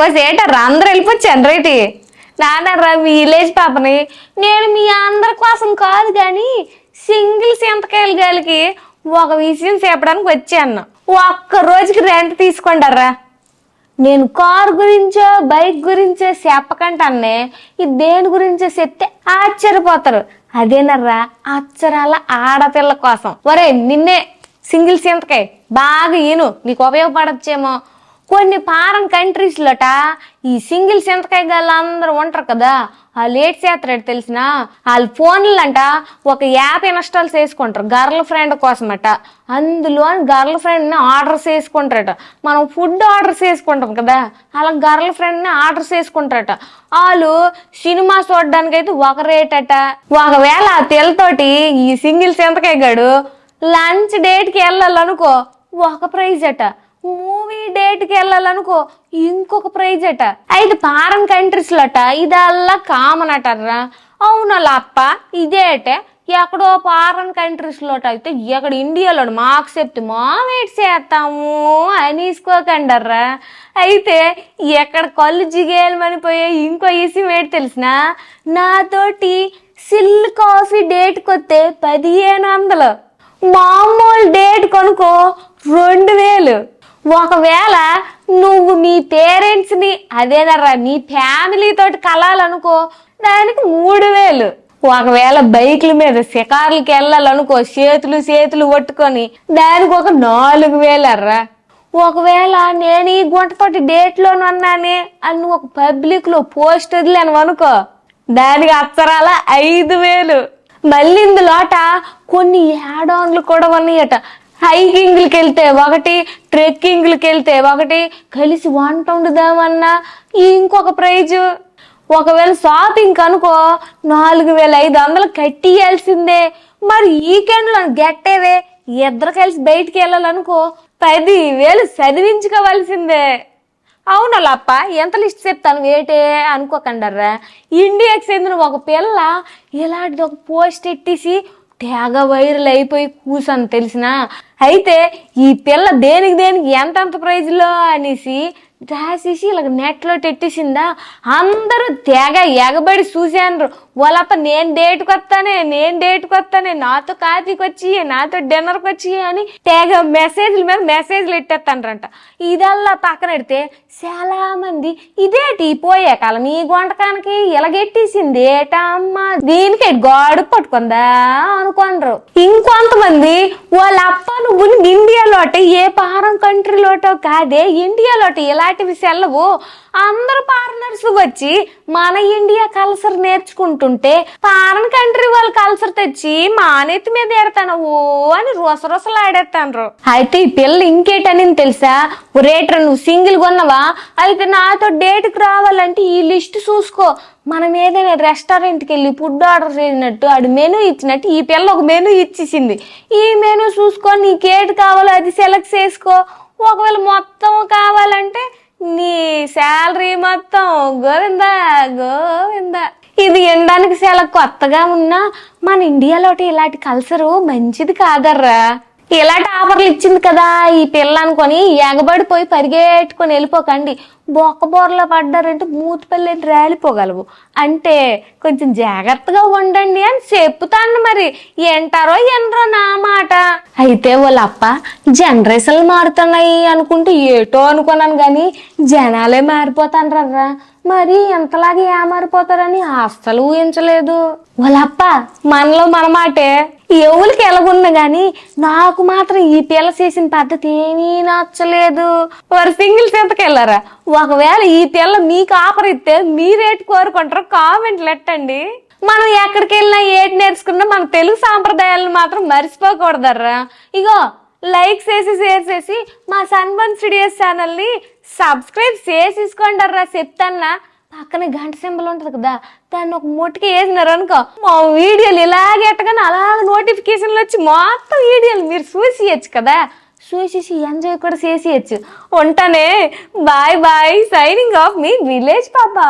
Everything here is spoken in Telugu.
ఓ సేటర్రా అందరు వెళ్ళిపోవచ్చాను రైటి నాన్నరా మీ విలేజ్ పాపని. నేను మీ అందరి కోసం కాదు కానీ సింగిల్ సింతకాయలు గాలికి ఒక విషయం చెప్పడానికి వచ్చాను. ఒక్క రోజుకి రెంట్ తీసుకుంటారా నేను కార్ గురించో బైక్ గురించో చెప్పకంటానే ఇది దేని గురించో చెప్తే ఆశ్చర్యపోతారు. అదేనర్రా అచ్చరాల ఆడపిల్ల కోసం. ఒరే నిన్నే సింగిల్ సింతకాయ. బాగా ఈను నీకు ఉపయోగపడచ్చేమో. కొన్ని ఫారెన్ కంట్రీస్లోట ఈ సింగిల్ సింతకాయ గాళ్ళు అందరూ ఉంటారు కదా ఆ లేట్ చేస్తాడు తెలిసిన? వాళ్ళ ఫోన్లంట ఒక యాప్ ఇన్స్టాల్ చేసుకుంటారు గర్ల్ ఫ్రెండ్ కోసమట. అందులో గర్ల్ ఫ్రెండ్ని ఆర్డర్ చేసుకుంటారట. మనం ఫుడ్ ఆర్డర్ చేసుకుంటాం కదా అలా గర్ల్ ఫ్రెండ్ని ఆర్డర్ చేసుకుంటారట. వాళ్ళు సినిమా చూడడానికైతే ఒక రేట్ అట ఒకవేళ ఆ తెలతోటి ఈ సింగిల్ సింతకాయ గడు లంచ్ డేట్కి వెళ్ళాలనుకో ఒక ప్రైజ్ అట మూవీ బయటకు వెళ్ళాలనుకో ఇంకొక ప్రైజ్ అట. అయితే ఫారెన్ కంట్రీస్ అట ఇదల్లా కామన్ అటర్రా అవునా అప్ప. ఇదే అటే. ఎక్కడో ఫారెన్ కంట్రీస్ లోట అయితే ఎక్కడ ఇండియాలో మాకు చెప్తే మా వెయిట్ చేస్తాము అనేసుకోకండర్రా అయితే ఎక్కడ కళ్ళు జిగేలమనిపోయే ఇంకో ఇసి ఏంటి తెలిసిన? నాతోటి సిల్ కాఫీ డేట్కి వస్తే పదిహేను వందలు. మామూలు డేట్ కొనుక్కో రెండు ఒకవేళ నువ్వు మీ పేరెంట్స్ని అదేనరా నీ ఫ్యామిలీ తోటి కలాలనుకో దానికి మూడు వేలు. ఒకవేళ బైక్ల మీద షికార్లకి వెళ్ళాలనుకో చేతులు చేతులు పట్టుకొని దానికి ఒక నాలుగు వేలర్రా. ఒకవేళ నేను ఈ గుంటతోటి డేట్లోనే ఉన్నానే అని నువ్వు ఒక పబ్లిక్లో పోస్ట్ వదిలేను అనుకో దానికి అక్షరాల ఐదు వేలు. మళ్ళీ ఇందులోట కొన్ని యాడ్ ఆన్లు కూడా ఉన్నాయట. హైకింగ్లకి వెళ్తే ఒకటి ట్రెక్కింగ్లకి వెళ్తే ఒకటి కలిసి వంట వండుదామన్నా ఇంకొక ప్రైజు. ఒకవేళ షాపింగ్ అనుకో నాలుగు వేల ఐదు వందలు కట్టియాల్సిందే. మరి వీకెండ్లో గెట్టేవే ఇద్దరు కలిసి బయటికి వెళ్ళాలనుకో పది వేలు చదివించుకోవాల్సిందే. అవును లప్ప ఎంత లిస్ట్ చెప్తాను వేటే అనుకోకండర్రా. ఇండియాకి చెందిన ఒక పిల్ల ఇలాంటిది ఒక పోస్ట్ ఎట్టేసి తెగ వైరల్ అయిపోయి కూసాను తెలిసిన? అయితే ఈ పిల్ల దేనికి దేనికి ఎంతెంత ప్రైజ్లో అనేసి రాసేసి ఇలా నెట్లో పెట్టేసిందా అందరూ తెగ ఎగబడి చూశాను వాళ్ళప్ప నేను డేట్కి వస్తానే నేను డేట్కి వస్తానే నాతో కాఫీకి వచ్చి నాతో డిన్నర్కి వచ్చి అని టేగ మెసేజ్ల మీద మెసేజ్లు ఎట్టేస్తానంట ఇదల్లా పక్కన పెడితే చాలా మంది ఇదేటి పోయే కాలం ఈ గుంటకానికి ఇలాగెట్టేసింది ఏటమ్మా? దీనికి గాడు పట్టుకుందా అనుకోండ్రు. ఇంకొంతమంది వాళ్ళ అప్ప నువ్వు ఇండియాలోట ఏ పారం కంట్రీలోటో కాదే ఇండియాలోట ఇలాంటివి సెలవు అందరు పార్నర్స్ వచ్చి మన ఇండియా కల్చర్ ఉంటే పారన్ కంట్రీ వాళ్ళ కల్చర్ తెచ్చి మానేతి మీద ఏడతాను. ఓ అని రొసరొసలాడేస్తాను అయితే ఈ పిల్ల ఇంకేటని తెలుసా? రేటర్ నువ్వు సింగిల్ కొన్నావా? అయితే నాతో డేట్కి రావాలంటే ఈ లిస్ట్ చూసుకో. మనం ఏదైనా రెస్టారెంట్కి వెళ్ళి ఫుడ్ ఆర్డర్ చేసినట్టు ఆడు మెనూ ఇచ్చినట్టు ఈ పిల్ల ఒక మెనూ ఇచ్చేసింది. ఈ మెనూ చూసుకో నీకేటి కావాలో అది సెలెక్ట్ చేసుకో. ఒకవేళ మొత్తం కావాలంటే నీ శాలరీ మొత్తం గోవింద గోవింద. ఇది వినడానికి చాలా కొత్తగా ఉన్నా మన ఇండియాలో ఇలాంటి కల్చరు మంచిది కాదర్రా. ఇలాంటి ఆఫర్లు ఇచ్చింది కదా ఈ పిల్ల అనుకొని ఎగబడిపోయి పరిగెట్టుకొని వెళ్ళిపోకండి. బొక్క బోర్లో పడ్డారంటే మూతిపల్లి రాలిపోగలవు. అంటే కొంచెం జాగ్రత్తగా ఉండండి అని చెప్తాను మరి. ఎంటారో ఎండ్రో నా మాట. అయితే వాళ్ళప్ప జనరేషన్లు మారుతున్నాయి అనుకుంటే ఏటో అనుకున్నాను కానీ జనాలే మారిపోతానరా మరి ఎంతలాగా ఏమారిపోతారని అస్సలు ఊహించలేదు. వాళ్ళప్ప మనలో మనమాటే ఎవరికి ఎలాగున్నా గాని నాకు మాత్రం ఈ పిల్ల చేసిన పద్ధతి ఏమీ నచ్చలేదు. వారు సింగిల్ సెంతకెళ్ళారా ఒకవేళ ఈ పిల్ల మీకు ఆఫర్ ఇస్తే మీరేటి కోరుకుంటారో కామెంట్లు ఎట్టండి మనం ఎక్కడికి వెళ్ళినా ఏటి నేర్చుకున్నా మన తెలుగు సాంప్రదాయాలను మాత్రం మర్చిపోకూడదర్రా ఇగో లైక్ చేసి షేర్ చేసి మా సన్బన్ స్టూడియోస్ ఛానల్ని సబ్స్క్రైబ్ చేసేసుకోండి చెప్తాన్నా పక్కన గంట సింబల్ ఉంటుంది కదా దాన్ని ఒక ముట్టుకి వేసినారు అనుకో మా వీడియోలు ఇలాగే ఎట్టగానే అలాగ నోటిఫికేషన్లు వచ్చి మొత్తం వీడియోలు మీరు చూసియచ్చు కదా. చూసేసి ఎంజాయ్ కూడా చేసేయచ్చు. ఉంటానే. బాయ్ బాయ్ సైనింగ్ ఆఫ్ మీ విలేజ్ పాపా.